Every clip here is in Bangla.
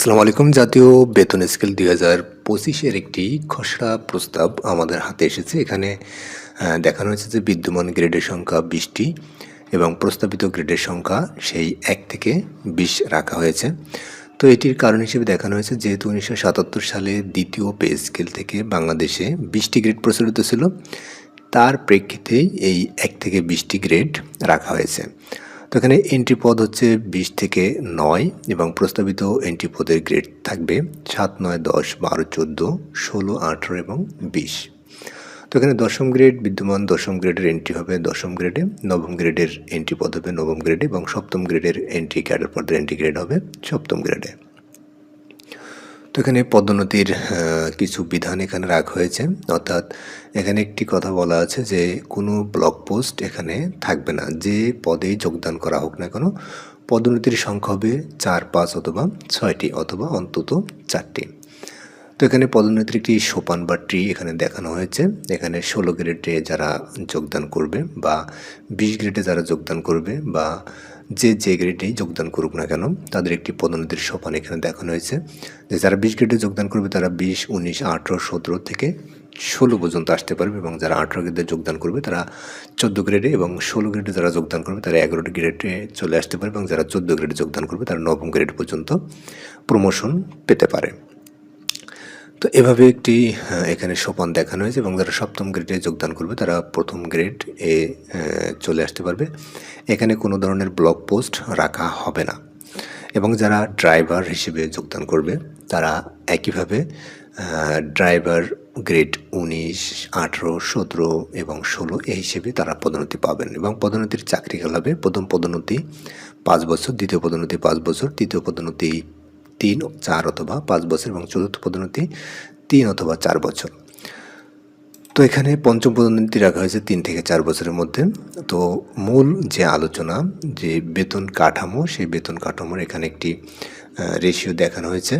আসসালামু আলাইকুম। জাতীয় বেতন স্কেল দুই হাজার পঁচিশের একটি খসড়া প্রস্তাব আমাদের হাতে এসেছে। এখানে দেখানো হয়েছে যে বিদ্যমান গ্রেডের সংখ্যা বিশটি এবং প্রস্তাবিত গ্রেডের সংখ্যা সেই এক থেকে বিশ রাখা হয়েছে। তো এটির কারণ হিসেবে দেখানো হয়েছে, যেহেতু উনিশশো সাতাত্তর সালে দ্বিতীয় পে স্কেল থেকে বাংলাদেশে বিশটি গ্রেড প্রচলিত ছিল, তার প্রেক্ষিতেই এই এক থেকে বিশটি গ্রেড রাখা হয়েছে। তো এখানে এন্ট্রি পদ হচ্ছে বিশ থেকে নয় এবং প্রস্তাবিত এন্ট্রি পদের গ্রেড থাকবে সাত, নয়, দশ, বারো, চোদ্দ, ষোলো, আঠেরো এবং বিশ। তো এখানে দশম গ্রেড বিদ্যমান, দশম গ্রেডের এন্ট্রি হবে, দশম গ্রেডে নবম গ্রেডের এন্ট্রি পদ হবে, নবম গ্রেডে এবং সপ্তম গ্রেডের এন্ট্রি ক্যাডার পদের এন্ট্রি গ্রেড হবে সপ্তম গ্রেডে তো এখানে পদোন্নতির কিছু বিধান এখানে রাখা হয়েছে। অর্থাৎ এখানে একটি কথা বলা আছে যে, কোনো ব্লক পোস্ট এখানে থাকবে না। যে পদেই যোগদান করা হোক না কেন, পদোন্নতির সংখ্যা হবে চার, পাঁচ অথবা ছয়টি, অথবা অন্তত চারটি। তো এখানে পদোন্নতির একটি সোপান বা ট্রি এখানে দেখানো হয়েছে। এখানে ষোলো গ্রেডে যারা যোগদান করবে বা বিশ গ্রেডে যারা যোগদান করবে বা যে যে গ্রেডেই যোগদান করুক না কেন, তাদের একটি পদোন্নতির সোপান এখানে দেখানো হয়েছে যে যারা বিশ গ্রেডে যোগদান করবে, তারা বিশ, উনিশ, আঠেরো, সতেরো থেকে ষোলো পর্যন্ত আসতে পারবে এবং যারা আঠেরো গ্রেডে যোগদান করবে, তারা চোদ্দ গ্রেডে এবং ষোলো গ্রেডে যারা যোগদান করবে, তারা এগারো গ্রেডে চলে আসতে পারবে এবং যারা চোদ্দ গ্রেডে যোগদান করবে, তারা নবম গ্রেড পর্যন্ত প্রমোশন পেতে পারে। তো এভাবে একটি এখানে সোপান দেখানো হয়েছে এবং যারা সপ্তম গ্রেডে যোগদান করবে তারা প্রথম গ্রেড এ চলে আসতে পারবে। এখানে কোনো ধরনের ব্লক পোস্ট রাখা হবে না। এবং যারা ড্রাইভার হিসেবে যোগদান করবে, তারা একইভাবে ড্রাইভার গ্রেড উনিশ, আঠেরো, সতেরো এবং ষোলো এই হিসেবে তারা পদোন্নতি পাবেন এবং পদোন্নতির চাকরিকাল হবে প্রথম পদোন্নতি পাঁচ বছর, দ্বিতীয় পদোন্নতি পাঁচ বছর, তৃতীয় পদোন্নতি তিন চার অথবা পাঁচ বছর এবং চতুর্থ পদোন্নতি তিন অথবা চার বছর। তো এখানে পঞ্চম পদোন্নতি রাখা হয়েছে তিন থেকে চার বছরের মধ্যে। তো মূল যে আলোচনা, যে বেতন কাঠামো, সেই বেতন কাঠামোর এখানে একটি রেশিও দেখানো হয়েছে।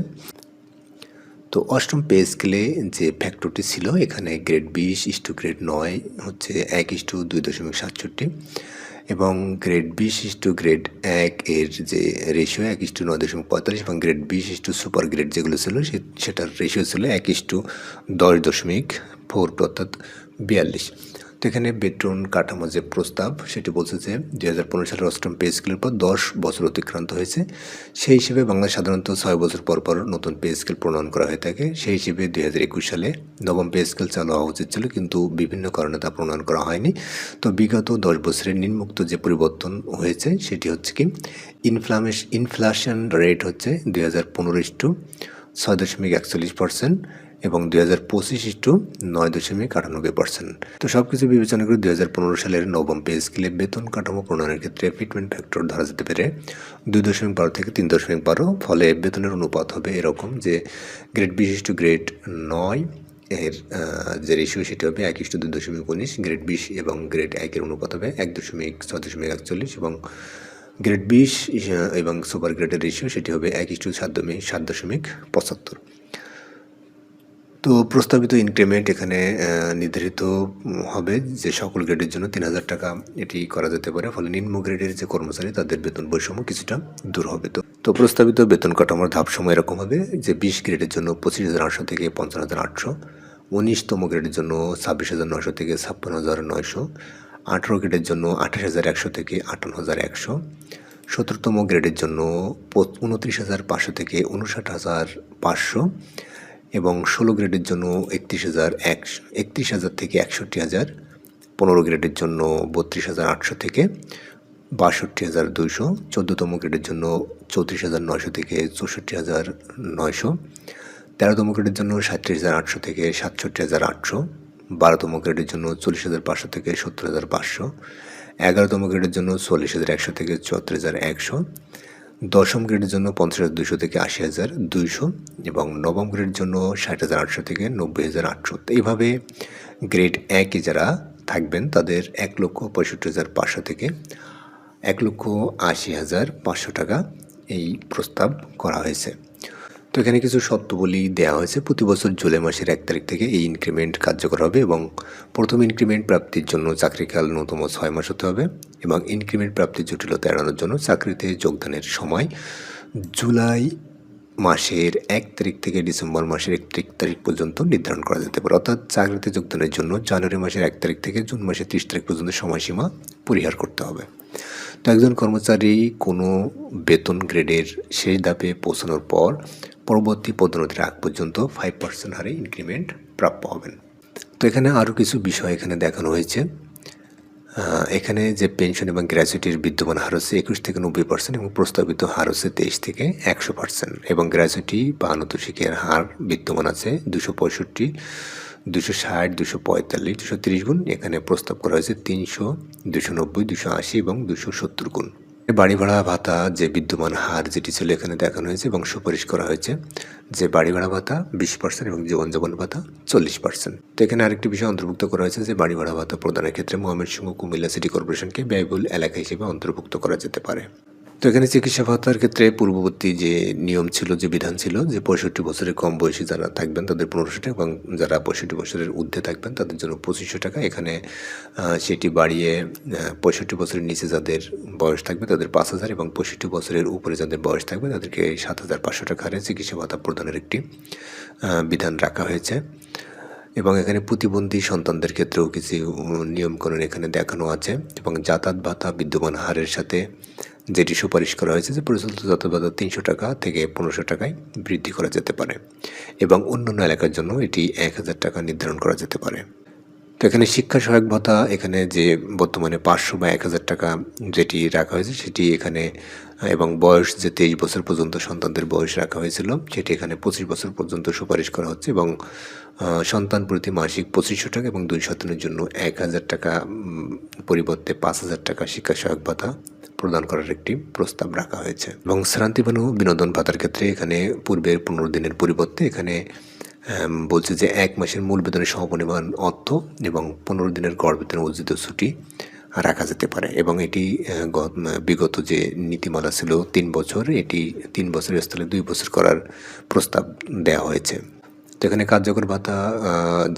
তো অষ্টম পে স্কেলে যে ফ্যাক্টরটি ছিল, এখানে গ্রেড বিশ ইস্টু গ্রেড নয় হচ্ছে এক ইস্টু দুই দশমিক সাতষট্টি। এবং গ্রেড বিশ ইস্টু গ্রেড এক এর যে রেশিও এক ইস্টু নয় দশমিক পঁয়তাল্লিশ এবং গ্রেড বিশ ইস্টু সুপার গ্রেড যেগুলো ছিল সেটার রেশিও ছিল এক ইস্টু দশ দশমিক ফোর টু অর্থাৎ বিয়াল্লিশ। তো এখানে বেতন কাঠামো যে প্রস্তাব, সেটি বলছে যে দুই হাজার পনেরো সালের অষ্টম পে স্কেলের পর দশ বছর অতিক্রান্ত হয়েছে। সেই হিসেবে বাংলাদেশ সাধারণত ছয় বছর পর পর নতুন পে স্কেল প্রণয়ন করা হয়ে থাকে। সেই হিসেবে দুই হাজার একুশ সালে নবম পে স্কেল চালু হওয়া উচিত ছিল, কিন্তু বিভিন্ন কারণে তা প্রণয়ন করা হয়নি। তো বিগত দশ বছরের নিম্মুক্ত যে পরিবর্তন হয়েছে, সেটি হচ্ছে কি ইনফ্লামেশ ইনফ্লেশন রেট হচ্ছে দুই হাজার পনেরো ইস্টু ছয় দশমিক একচল্লিশ পার্সেন্ট এবং দুই হাজার পঁচিশ ইস্টু নয় দশমিক আটানব্বই পার্সেন্ট। তো সব কিছু বিবেচনা করে দুই হাজার পনেরো সালের নবম পে স্কেলে বেতন কাঠামো প্রণয়নের ক্ষেত্রে ফিটমেন্ট ফ্যাক্টর ধরা যেতে পারে। দুই দশমিক বারো থেকে তিন দশমিক বারো, ফলে বেতনের অনুপাত হবে এরকম যে গ্রেড বিশিষ্ট গ্রেড নয় এর যে রেশিও সেটি হবে এক ইস্টু দুই দশমিক উনিশ গ্রেড বিশ এবং গ্রেড একের অনুপাত হবে এক দশমিক ছয় দশমিক একচল্লিশ এবং গ্রেড বিশ এবং সুপার গ্রেডের রেশিও সেটি হবে এক ইস্টু সাত দশমিক সাত দশমিক পঁচাত্তর। তো প্রস্তাবিত ইনক্রিমেন্ট এখানে নির্ধারিত হবে যে সকল গ্রেডের জন্য তিন হাজার টাকা এটি করা যেতে পারে। ফলে নিম্ন গ্রেডের যে কর্মচারী, তাদের বেতন বৈষম্য কিছুটা দূর হবে। তো তো প্রস্তাবিত বেতন কাঠামোর সময় এরকম হবে যে বিশ গ্রেডের জন্য পঁচিশ হাজার আটশো থেকে পঞ্চান্ন হাজার আটশো, উনিশতম গ্রেডের জন্য ছাব্বিশ হাজার নয়শো থেকে ছাপ্পান্ন হাজার নয়শো, আঠেরো গ্রেডের জন্য আঠাশ হাজার একশো থেকে আটান্ন হাজার একশো, সতেরোতম গ্রেডের জন্য উনত্রিশ হাজার পাঁচশো থেকে উনষাট হাজার পাঁচশো এবং ষোলো গ্রেডের জন্য একত্রিশ হাজার একশো, একত্রিশ হাজার থেকে একষট্টি হাজার, পনেরো গ্রেডের জন্য বত্রিশ হাজার আটশো থেকে বাষট্টি হাজার দুইশো, চোদ্দোতম গ্রেডের জন্য চৌত্রিশ হাজার নয়শো থেকে চৌষট্টি হাজার নয়শো, তেরোতম গ্রেডের জন্য সাঁত্রিশ হাজার আটশো থেকে সাতষট্টি হাজার আটশো, বারোতম গ্রেডের জন্য চল্লিশ হাজার পাঁচশো থেকে সত্তর হাজার পাঁচশো, এগারোতম গ্রেডের জন্য চল্লিশ হাজার একশো থেকে চুয়াত্তর হাজার একশো দশম গ্রেডের জন্য পঞ্চাশ হাজার দুশো থেকে আশি হাজার দুইশো এবং নবম গ্রেডের জন্য ষাট হাজার আটশো থেকে নব্বই হাজার আটশো। তো এইভাবে গ্রেড একে যারা থাকবেন, তাদের এক লক্ষ পঁয়ষট্টি হাজার পাঁচশো থেকে এক লক্ষ আশি হাজার পাঁচশো টাকা এই প্রস্তাব করা হয়েছে। তো এখানে কিছু শর্তবলী দেওয়া হয়েছে, প্রতি বছর জুলাই মাসের এক তারিখ থেকে এই ইনক্রিমেন্ট কার্যকর হবে এবং প্রথম ইনক্রিমেন্ট প্রাপ্তির জন্য চাকরিকাল ন্যূনতম ছয় মাস হতে হবে এবং ইনক্রিমেন্ট প্রাপ্তির জটিলতা এড়ানোর জন্য চাকরিতে যোগদানের সময় জুলাই মাসের এক তারিখ থেকে ডিসেম্বর মাসের একত্রিশ তারিখ পর্যন্ত নির্ধারণ করা যেতে পারে। অর্থাৎ চাকরিতে যোগদানের জন্য জানুয়ারি মাসের এক তারিখ থেকে জুন মাসের ত্রিশ তারিখ পর্যন্ত সময়সীমা পরিহার করতে হবে। তো একজন কর্মচারী কোনো বেতন গ্রেডের শেষ ধাপে পৌঁছানোর পর পরবর্তী পদোন্নতির আগ পর্যন্ত ফাইভ পার্সেন্ট হারে ইনক্রিমেন্ট প্রাপ্য হবেন। তো এখানে আরও কিছু বিষয় এখানে দেখানো হয়েছে। এখানে যে পেনশন এবং গ্র্যাচুইটির বিদ্যমান হার হচ্ছে একুশ থেকে নব্বই পার্সেন্ট এবং প্রস্তাবিত হার হচ্ছে তেইশ থেকে একশো পার্সেন্ট এবং গ্র্যাচুইটি বা আনুতোষিকের হার বিদ্যমান আছে দুশো পঁয়ষট্টি, দুশো ষাট, দুশো পঁয়তাল্লিশ, দুশো তিরিশ গুণ। এখানে প্রস্তাব করা হয়েছে তিনশো, দুশো নব্বই, দুশো আশি এবং দুশো সত্তর গুণ। বাড়ি ভাড়া ভাতা যে বিদ্যমান হার যেটি ছিল এখানে দেখানো হয়েছে এবং সুপারিশ করা হয়েছে, যে বাড়ি ভাড়া ভাতা বিশ পার্সেন্ট এবং জীবনযাপন ভাতা চল্লিশ পার্সেন্ট তো এখানে আরেকটি বিষয় অন্তর্ভুক্ত করা হয়েছে, যে বাড়ি ভাড়া ভাতা প্রদানের ক্ষেত্রে ময়মনসিংহ কুমিল্লা সিটি কর্পোরেশনকে ব্যয়বহুল এলাকা হিসেবে অন্তর্ভুক্ত করা যেতে পারে। তো এখানে চিকিৎসা ভাতার ক্ষেত্রে পূর্ববর্তী যে নিয়ম ছিল, যে বিধান ছিল, যে পঁয়ষট্টি বছরের কম বয়সী যারা থাকবেন, তাদের পনেরোশো টাকা এবং যারা পঁয়ষট্টি বছরের ঊর্ধ্বে থাকবেন, তাদের জন্য পঁচিশশো টাকা। এখানে সেটি বাড়িয়ে পঁয়ষট্টি বছরের নিচে যাদের বয়স থাকবে, তাদের পাঁচ হাজার এবং পঁয়ষট্টি বছরের উপরে যাদের বয়স থাকবে, তাদেরকে সাত হাজার পাঁচশো টাকা হারে চিকিৎসা ভাতা প্রদানের একটি বিধান রাখা হয়েছে। এবং এখানে প্রতিবন্ধী সন্তানদের ক্ষেত্রেও কিছু নিয়মকানুন এখানে দেখানো আছে এবং যাতায়াত ভাতা বিদ্যমান হারের সাথে যেটি সুপারিশ করা হয়েছে যে পরিচালিত ভাতা তিনশো টাকা থেকে পনেরোশো টাকায় বৃদ্ধি করা যেতে পারে এবং অন্যান্য এলাকার জন্য এটি এক হাজার টাকা নির্ধারণ করা যেতে পারে। তো এখানে শিক্ষা সহায়ক ভাতা, এখানে যে বর্তমানে পাঁচশো বা এক হাজার টাকা যেটি রাখা হয়েছে সেটি এখানে, এবং বয়স যে তেইশ বছর পর্যন্ত সন্তানদের বয়স রাখা হয়েছিল, সেটি এখানে পঁচিশ বছর পর্যন্ত সুপারিশ করা হচ্ছে এবং সন্তান প্রতি মাসিক পঁচিশশো টাকা এবং দুই সন্তানের জন্য এক হাজার টাকা পরিবর্তে পাঁচ হাজার টাকা শিক্ষা সহায়ক ভাতা প্রদান করার একটি প্রস্তাব রাখা হয়েছে। এবং শ্রান্তিবানু বিনোদন ভাতার ক্ষেত্রে এখানে পূর্বের পনেরো দিনের পরিবর্তে এখানে বলছে যে এক মাসের মূল বেতনের সমপরিমাণ অর্থ এবং পনেরো দিনের গড় বেতনের অর্জিত ছুটি রাখা যেতে পারে। এবং এটি বিগত যে নীতিমালা ছিল তিন বছর, এটি তিন বছরের স্থলে দুই বছর করার প্রস্তাব দেওয়া হয়েছে। তো এখানে কার্যকর ভাতা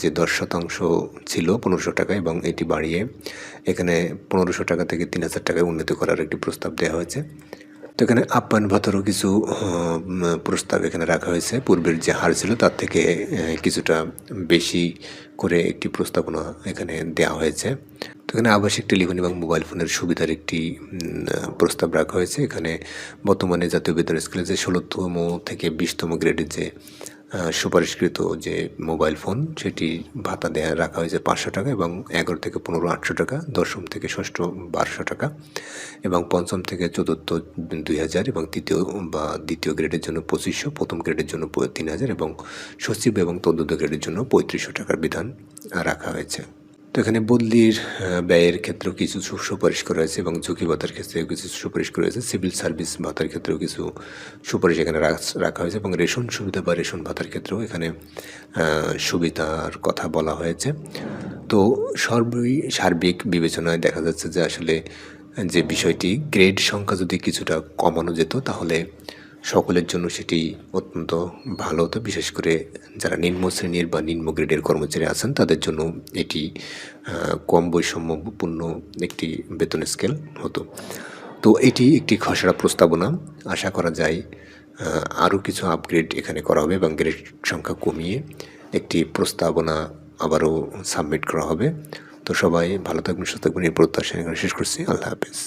যে দশ শতাংশ ছিল পনেরোশো টাকা এবং এটি বাড়িয়ে এখানে পনেরোশো টাকা থেকে তিন হাজার টাকায় উন্নতি করার একটি প্রস্তাব দেওয়া হয়েছে। তো এখানে আপ্যায়ন ভাতারও কিছু প্রস্তাব এখানে রাখা হয়েছে। পূর্বের যে হার ছিল তার থেকে কিছুটা বেশি করে একটি প্রস্তাবনা এখানে দেওয়া হয়েছে। তো এখানে আবাসিক টেলিফোন এবং মোবাইল ফোনের সুবিধার একটি প্রস্তাব রাখা হয়েছে। এখানে বর্তমানে জাতীয় বেতন স্কেলে যে ষোলোতম থেকে বিশতম গ্রেডের যে সুপারিশকৃত যে মোবাইল ফোন, সেটি ভাতা দেয়া রাখা হয়েছে পাঁচশো টাকা এবং এগারো থেকে পনেরো আটশো টাকা, দশম থেকে ষষ্ঠ বারোশো টাকা এবং পঞ্চম থেকে চতুর্থ দুই হাজার এবং তৃতীয় বা দ্বিতীয় গ্রেডের জন্য পঁচিশশো, প্রথম গ্রেডের জন্য তিন হাজার এবং সচিব এবং তদন্ত গ্রেডের জন্য পঁয়ত্রিশশো টাকার বিধান রাখা হয়েছে। তো এখানে বদলির ব্যয়ের ক্ষেত্রেও কিছু সুপারিশ করা হয়েছে এবং ঝুঁকি ভাতার ক্ষেত্রেও কিছু সুপারিশ করা হয়েছে। সিভিল সার্ভিস ভাতার ক্ষেত্রেও কিছু সুপারিশ এখানে রাখ- হয়েছে এবং রেশন সুবিধা বা রেশন ভাতার ক্ষেত্রেও এখানে সুবিধার কথা বলা হয়েছে। তো সর্বই, সার্বিক বিবেচনায় দেখা যাচ্ছে যে আসলে যে বিষয়টি, গ্রেড সংখ্যা যদি কিছুটা কমানো যেত তাহলে সকলের জন্য সেটি অত্যন্ত ভালো হতো, বিশেষ করে যারা নিম্ন শ্রেণির বা নিম্ন গ্রেডের কর্মচারী আছেন, তাদের জন্য এটি কম বৈষম্যপূর্ণ একটি বেতন স্কেল হতো। তো এটি একটি খসড়া প্রস্তাবনা। আশা করা যায় আরও কিছু আপগ্রেড এখানে করা হবে এবং গ্রেড সংখ্যা কমিয়ে একটি প্রস্তাবনা আবারও সাবমিট করা হবে। তো সবাই ভালো থাকবেন, সুস্থ থাকবেন, এই প্রত্যাশা শেষ করছি। আল্লাহ হাফেজ।